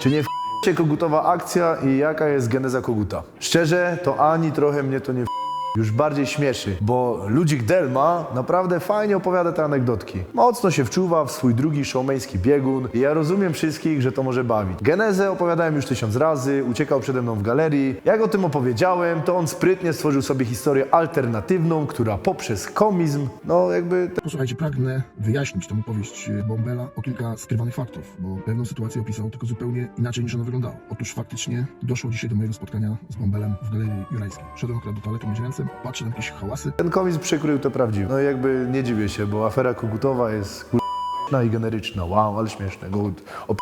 Czy nie f***cie kogutowa akcja i jaka jest geneza koguta? Szczerze, to ani trochę mnie to nie f***. Już bardziej śmieszy, bo Ludzik Delma naprawdę fajnie opowiada te anegdotki. Mocno się wczuwa w swój drugi showmeński biegun i ja rozumiem wszystkich, że to może bawić. Genezę opowiadałem już tysiąc razy, uciekał przede mną w galerii. Jak o tym opowiedziałem, to on sprytnie stworzył sobie historię alternatywną, która poprzez komizm, no jakby Posłuchajcie, pragnę wyjaśnić tą opowieść e, Bombela o kilka skrywanych faktów, bo pewną sytuację opisał tylko zupełnie inaczej niż ona wyglądała. Otóż faktycznie doszło dzisiaj do mojego spotkania z Bombelem w Galerii Jurajskiej. Szedłem akurat do toalety, myć ręce, patrzę na jakieś hałasy. ten komizm przykrył to prawdziwe. No jakby nie dziwię się, bo afera kogutowa jest kurna i generyczna. Wow, ale śmieszne. Kogut o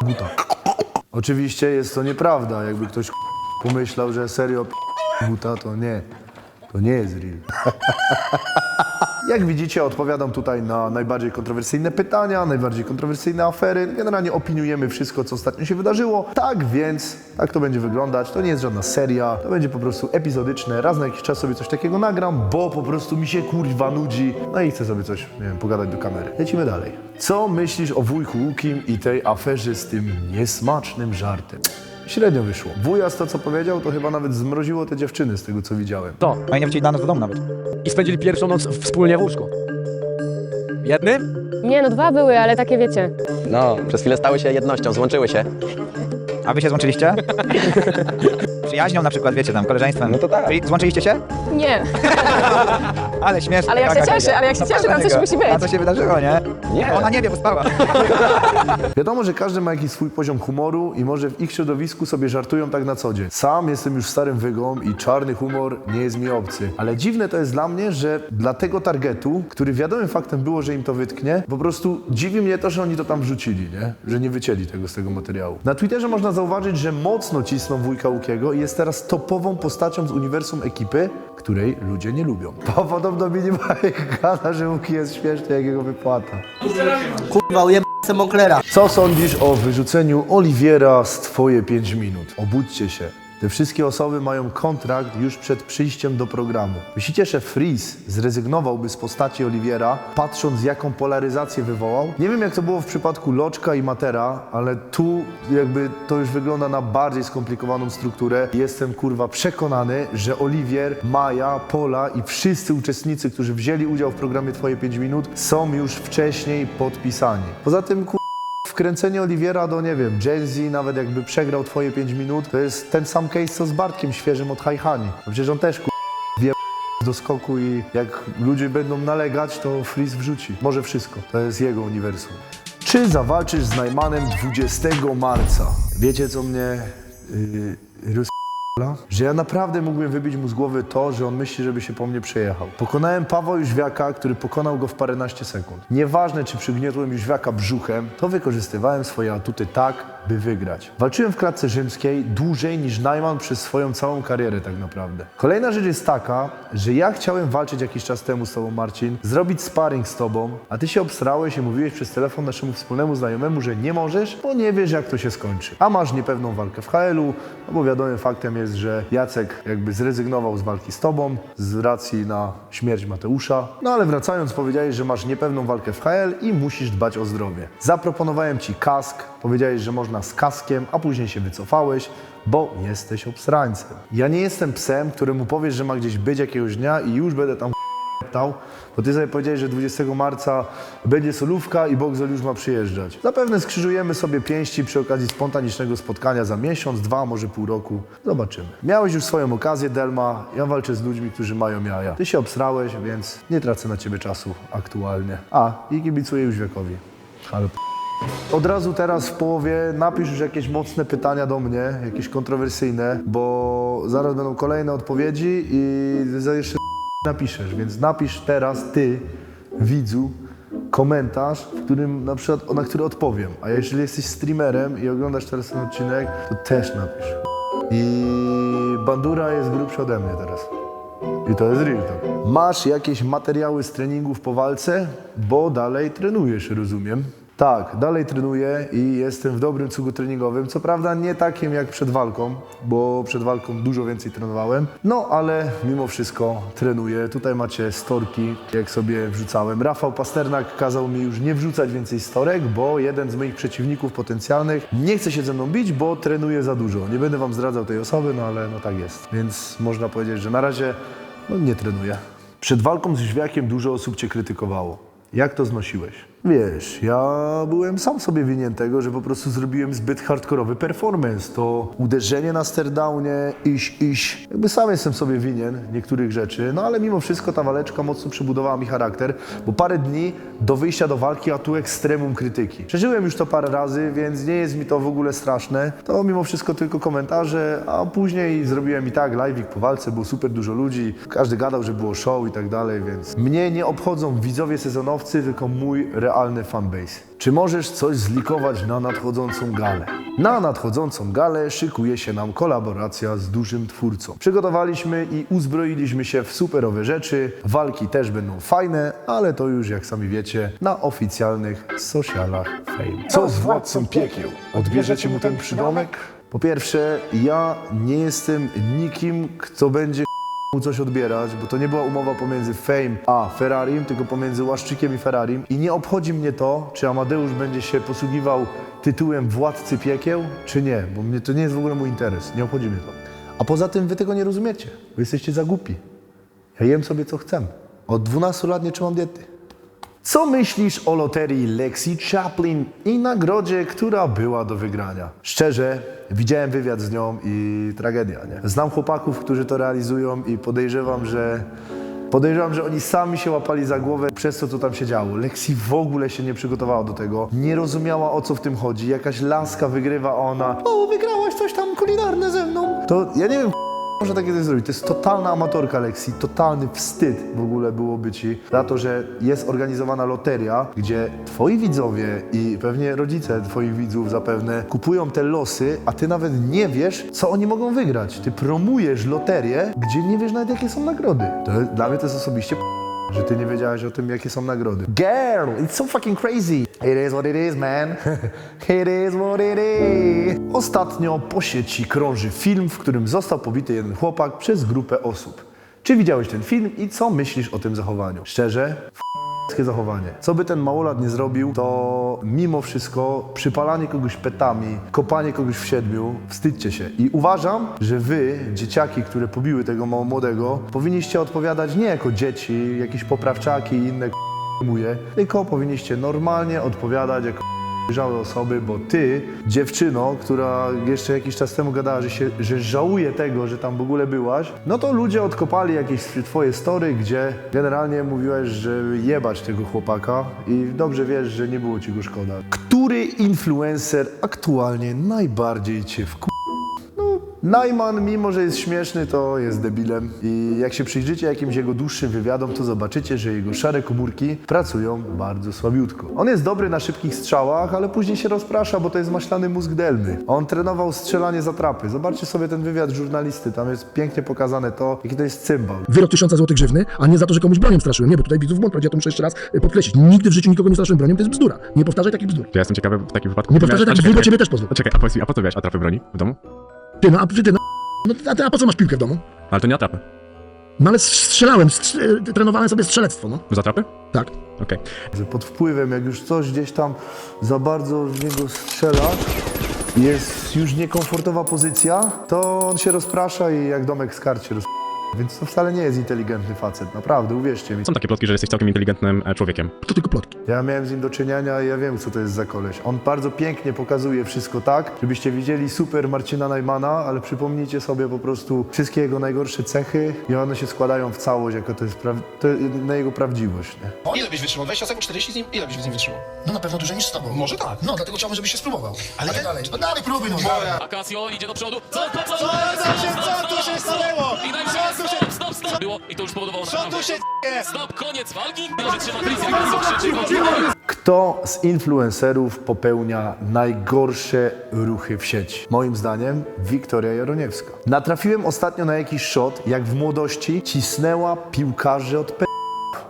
koguta. Oczywiście jest to nieprawda. Jakby ktoś pomyślał, że serio koguta, to nie. To nie jest real. Jak widzicie, odpowiadam tutaj na najbardziej kontrowersyjne pytania, najbardziej kontrowersyjne afery. Generalnie opiniujemy wszystko, co ostatnio się wydarzyło. Tak więc, tak to będzie wyglądać. To nie jest żadna seria, to będzie po prostu epizodyczne. Raz na jakiś czas sobie coś takiego nagram, bo po prostu mi się kurwa nudzi. No i chcę sobie coś, nie wiem, pogadać do kamery. Lecimy dalej. Co myślisz o wujku Łukim i tej aferze z tym niesmacznym żartem? Średnio wyszło. Wujas to, co powiedział, to chyba nawet zmroziło te dziewczyny z tego, co widziałem. To. Oni nie wrócili na noc do domu nawet. I spędzili pierwszą noc wspólnie w łóżku. Jednym? Nie, no dwa były, ale takie wiecie. No, przez chwilę stały się jednością, złączyły się. A wy się złączyliście? Przyjaźnią na przykład, wiecie, tam, koleżeństwem. No to tak. Czyli złączyliście się? Nie. Ale śmieszne. Ale jak się cieszy, ale jak się cieszy, tam coś musi być. A co się wydarzyło, nie? Nie. Ona nie wie, bo spała. Wiadomo, że każdy ma jakiś swój poziom humoru i może w ich środowisku sobie żartują tak na co dzień. Sam jestem już starym wygą i czarny humor nie jest mi obcy. Ale dziwne to jest dla mnie, że dla tego targetu, który wiadomym faktem było, że im to wytknie, po prostu dziwi mnie to, że oni to tam wrzucili, nie? Że nie wycięli tego z tego materiału. Na Twitterze można zauważyć, że mocno cisną wujka Łukiego i jest teraz topową postacią z uniwersum ekipy, której ludzie nie lubią. Bo podobno Minimajek gada, że Łuki jest śmieszny, jak jego wypłata. Kurwa, ujebę Monklera. Co sądzisz o wyrzuceniu Oliwiera z Twoje 5 minut? Obudźcie się. Te wszystkie osoby mają kontrakt już przed przyjściem do programu. Myślicie, że Freeze zrezygnowałby z postaci Oliwiera, patrząc jaką polaryzację wywołał? Nie wiem jak to było w przypadku Loczka i Matera, ale tu jakby to już wygląda na bardziej skomplikowaną strukturę. Jestem kurwa przekonany, że Oliwier, Maja, Pola i wszyscy uczestnicy, którzy wzięli udział w programie Twoje 5 minut są już wcześniej podpisani. Poza tym kur wkręcenie Oliwiera do, nie wiem, Gen Z, nawet jakby przegrał twoje 5 minut, to jest ten sam case co z Bartkiem świeżym od Hajhani. No Przecież on też wie do skoku i jak ludzie będą nalegać, to Freeze wrzuci. Może wszystko. To jest jego uniwersum. Czy zawalczysz z Najmanem 20 marca? Wiecie, co mnie yy. Że ja naprawdę mógłbym wybić mu z głowy to, że on myśli, żeby się po mnie przejechał. Pokonałem Pawła Jóźwiaka, który pokonał go w paręnaście sekund. Nieważne, czy przygniotłem Jóźwiaka brzuchem, to wykorzystywałem swoje atuty tak, by wygrać. Walczyłem w klatce rzymskiej dłużej niż Najman przez swoją całą karierę tak naprawdę. Kolejna rzecz jest taka, że ja chciałem walczyć jakiś czas temu z tobą, Marcin, zrobić sparring z tobą, a ty się obstrałeś i mówiłeś przez telefon naszemu wspólnemu znajomemu, że nie możesz, bo nie wiesz, jak to się skończy. A masz niepewną walkę w HL-u, no bo wiadomym faktem jest, że Jacek jakby zrezygnował z walki z tobą z racji na śmierć Mateusza. No ale wracając, powiedziałeś, że masz niepewną walkę w HL i musisz dbać o zdrowie. Zaproponowałem ci kask, powiedziałeś, że można z kaskiem, a później się wycofałeś, bo jesteś obstrańcem. Ja nie jestem psem, któremu powiesz, że ma gdzieś być jakiegoś dnia i już będę tam bo ty sobie powiedziałeś, że 20 marca będzie solówka i Bogzol już ma przyjeżdżać. Zapewne skrzyżujemy sobie pięści przy okazji spontanicznego spotkania za miesiąc, dwa, może pół roku. Zobaczymy. Miałeś już swoją okazję, Delma. Ja walczę z ludźmi, którzy mają jaja. Ty się obsrałeś, więc nie tracę na ciebie czasu aktualnie. A, i kibicuję już wiekowi. P- od razu teraz w połowie napisz już jakieś mocne pytania do mnie, jakieś kontrowersyjne, bo zaraz będą kolejne odpowiedzi i za jeszcze napiszesz, więc napisz teraz ty, widzu, komentarz, w którym na przykład, na który odpowiem. A jeżeli jesteś streamerem i oglądasz teraz ten odcinek, to też napisz. I bandura jest grubsza ode mnie teraz. I to jest real. Masz jakieś materiały z treningów po walce? Bo dalej trenujesz, rozumiem. Tak, dalej trenuję i jestem w dobrym cugu treningowym. Co prawda nie takim jak przed walką, bo przed walką dużo więcej trenowałem. No ale mimo wszystko trenuję. Tutaj macie storki, jak sobie wrzucałem. Rafał Pasternak kazał mi już nie wrzucać więcej storek, bo jeden z moich przeciwników potencjalnych nie chce się ze mną bić, bo trenuje za dużo. Nie będę wam zdradzał tej osoby, no ale no tak jest. Więc można powiedzieć, że na razie no, nie trenuję. Przed walką z Żwiakiem dużo osób cię krytykowało. Jak to znosiłeś? Wiesz, ja byłem sam sobie winien tego, że po prostu zrobiłem zbyt hardkorowy performance. To uderzenie na sterdownie, iś, iś. Jakby sam jestem sobie winien niektórych rzeczy, no ale mimo wszystko ta waleczka mocno przebudowała mi charakter, bo parę dni do wyjścia do walki, a tu ekstremum krytyki. Przeżyłem już to parę razy, więc nie jest mi to w ogóle straszne. To mimo wszystko tylko komentarze, a później zrobiłem i tak live'ik po walce, było super dużo ludzi, każdy gadał, że było show i tak dalej, więc mnie nie obchodzą widzowie sezonowcy, tylko mój realny fanbase. Czy możesz coś zlikować na nadchodzącą galę? Na nadchodzącą galę szykuje się nam kolaboracja z dużym twórcą. Przygotowaliśmy i uzbroiliśmy się w superowe rzeczy. Walki też będą fajne, ale to już jak sami wiecie na oficjalnych socialach Fame. Co z władcą piekieł? Odbierzecie mu ten przydomek? Po pierwsze, ja nie jestem nikim, kto będzie mu coś odbierać, bo to nie była umowa pomiędzy Fame a Ferrarim, tylko pomiędzy Łaszczykiem i Ferrarim. I nie obchodzi mnie to, czy Amadeusz będzie się posługiwał tytułem Władcy Piekieł, czy nie, bo mnie to nie jest w ogóle mój interes, nie obchodzi mnie to. A poza tym wy tego nie rozumiecie, wy jesteście za głupi. Ja jem sobie co chcę. Od 12 lat nie trzymam diety. Co myślisz o loterii Lexi Chaplin i nagrodzie, która była do wygrania? Szczerze, widziałem wywiad z nią i tragedia, nie? Znam chłopaków, którzy to realizują i podejrzewam, że Podejrzewam, że oni sami się łapali za głowę przez to, co tam się działo. Lexi w ogóle się nie przygotowała do tego, nie rozumiała o co w tym chodzi. Jakaś laska wygrywa, a ona o, wygrałaś coś tam kulinarne ze mną. To ja nie wiem, można takie coś zrobić. To jest totalna amatorka Lexi, totalny wstyd w ogóle byłoby ci za to, że jest organizowana loteria, gdzie twoi widzowie i pewnie rodzice twoich widzów zapewne kupują te losy, a ty nawet nie wiesz, co oni mogą wygrać. Ty promujesz loterię, gdzie nie wiesz nawet, jakie są nagrody. To, dla mnie to jest osobiście że ty nie wiedziałeś o tym, jakie są nagrody. Girl, it's so fucking crazy. It is what it is, man. it is what it is. Ostatnio po sieci krąży film, w którym został pobity jeden chłopak przez grupę osób. Czy widziałeś ten film i co myślisz o tym zachowaniu? Szczerze? Zachowanie. Co by ten małolat nie zrobił, to mimo wszystko przypalanie kogoś petami, kopanie kogoś w siedmiu, wstydźcie się. I uważam, że wy, dzieciaki, które pobiły tego mało młodego, powinniście odpowiadać nie jako dzieci, jakieś poprawczaki i inne k***muje, tylko powinniście normalnie odpowiadać jako dojrzałe osoby, bo ty, dziewczyno, która jeszcze jakiś czas temu gadała, że, się, że żałuje tego, że tam w ogóle byłaś, no to ludzie odkopali jakieś twoje story, gdzie generalnie mówiłeś, że jebać tego chłopaka i dobrze wiesz, że nie było ci go szkoda. Który influencer aktualnie najbardziej cię wku... Najman, mimo że jest śmieszny, to jest debilem. I jak się przyjrzycie jakimś jego dłuższym wywiadom, to zobaczycie, że jego szare komórki pracują bardzo słabiutko. On jest dobry na szybkich strzałach, ale później się rozprasza, bo to jest maślany mózg delny. On trenował strzelanie za trapy. Zobaczcie sobie ten wywiad żurnalisty, tam jest pięknie pokazane to, jaki to jest cymbał. Wyrok tysiąca złotych grzywny, a nie za to, że komuś bronią straszyłem. Nie, bo tutaj widzów w błąd, ja to muszę jeszcze raz y, podkreślić. Nigdy w życiu nikogo nie straszyłem bronią, to jest bzdura. Nie powtarzaj takich bzdur. To ja jestem ciekawy w takim wypadku. Nie powtarzaj takich bzdur, bo ciebie też pozwę. a Czekaj, a powiedz mi, a po co miałeś atrapy broni w domu? Ty, no a ty, no, no a, ty, a po co masz piłkę w domu? Ale to nie atrapy. No ale strzelałem, strz- trenowałem sobie strzelectwo, no. Z atrapy? Tak. Okej. Że pod wpływem, jak już coś gdzieś tam za bardzo w niego strzela, jest już niekomfortowa pozycja, to on się rozprasza i jak domek z kart się rozprasza. Więc to wcale nie jest inteligentny facet, naprawdę, uwierzcie mi. Są takie plotki, że jesteś całkiem inteligentnym e, człowiekiem. To tylko plotki. Ja miałem z nim do czynienia i ja wiem, co to jest za koleś. On bardzo pięknie pokazuje wszystko tak, żebyście widzieli super Marcina Najmana, ale przypomnijcie sobie po prostu wszystkie jego najgorsze cechy i one się składają w całość, jako to jest pra- to, na jego prawdziwość. Nie? Ile byś wytrzymał? 20 sekund, 40 z nim? Ile byś z nim wytrzymał? No na pewno dłużej niż z tobą. Może tak. No, dlatego chciałbym, żebyś się spróbował. Ale nie dalej. No dalej próbuj, no. Akacjo idzie do przodu. Co, co, co, co, co, co tu się stanęło? I najpierw stop, stop, stop. Było i to już spowodowało Co tu się Stop, koniec walki. Może trzyma Tricia, jak krzyczy. Kto z influencerów popełnia najgorsze ruchy w sieci? Moim zdaniem Wiktoria Jaroniewska. Natrafiłem ostatnio na jakiś shot, jak w młodości cisnęła piłkarzy od p...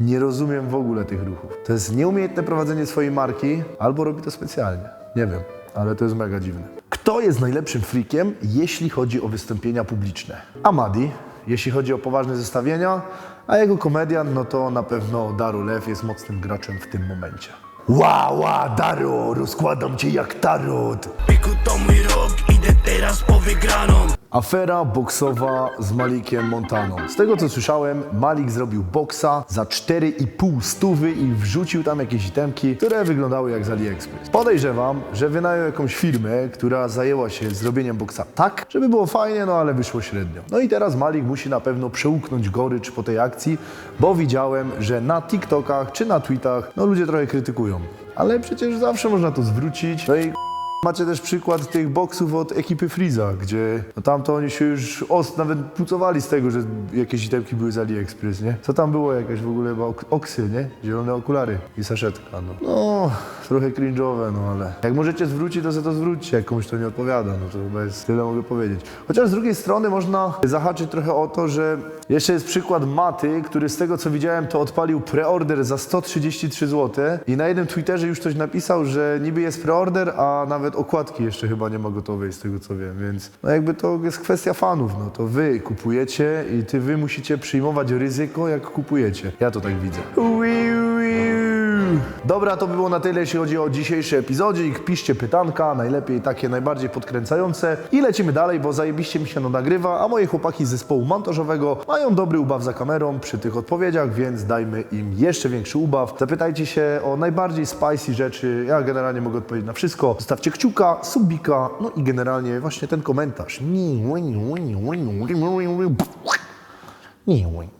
Nie rozumiem w ogóle tych ruchów. To jest nieumiejętne prowadzenie swojej marki, albo robi to specjalnie. Nie wiem, ale to jest mega dziwne. Kto jest najlepszym freakiem, jeśli chodzi o wystąpienia publiczne? Amadi, jeśli chodzi o poważne zestawienia, a jego komedian, no to na pewno Daru Lew jest mocnym graczem w tym momencie. Ła, ła, Daro, rozkładam cię jak tarot. Piku to rok, idę teraz po wygraną. Afera boksowa z Malikiem Montaną. Z tego co słyszałem, Malik zrobił boksa za 4,5 stówy i wrzucił tam jakieś itemki, które wyglądały jak z AliExpress. Podejrzewam, że wynajął jakąś firmę, która zajęła się zrobieniem boksa tak, żeby było fajnie, no ale wyszło średnio. No i teraz Malik musi na pewno przełknąć gorycz po tej akcji, bo widziałem, że na TikTokach czy na tweetach, no ludzie trochę krytykują. Ale przecież zawsze można to zwrócić. No i Macie też przykład tych boksów od ekipy Freeza, gdzie no tam to oni się już os, nawet pucowali z tego, że jakieś itemki były z AliExpress, nie? Co tam było? Jakaś w ogóle chyba ok- oksy, nie? Zielone okulary i saszetka, no. No, trochę cringe'owe, no ale jak możecie zwrócić, to sobie to zwróćcie, jak komuś to nie odpowiada, no to chyba jest tyle mogę powiedzieć. Chociaż z drugiej strony można zahaczyć trochę o to, że jeszcze jest przykład Maty, który z tego co widziałem, to odpalił preorder za 133 zł i na jednym Twitterze już ktoś napisał, że niby jest preorder, a nawet okładki jeszcze chyba nie ma gotowej z tego co wiem, więc no jakby to jest kwestia fanów, no to wy kupujecie i ty wy musicie przyjmować ryzyko jak kupujecie. Ja to tak widzę. Wiu, wiu. Dobra, to by było na tyle, jeśli chodzi o dzisiejszy epizodzik. Piszcie pytanka, najlepiej takie najbardziej podkręcające. I lecimy dalej, bo zajebiście mi się no nagrywa, a moje chłopaki z zespołu montażowego mają dobry ubaw za kamerą przy tych odpowiedziach, więc dajmy im jeszcze większy ubaw. Zapytajcie się o najbardziej spicy rzeczy. Ja generalnie mogę odpowiedzieć na wszystko. Zostawcie kciuka, subika, no i generalnie właśnie ten komentarz. Nie, nie, nie, nie, nie, nie, nie, nie.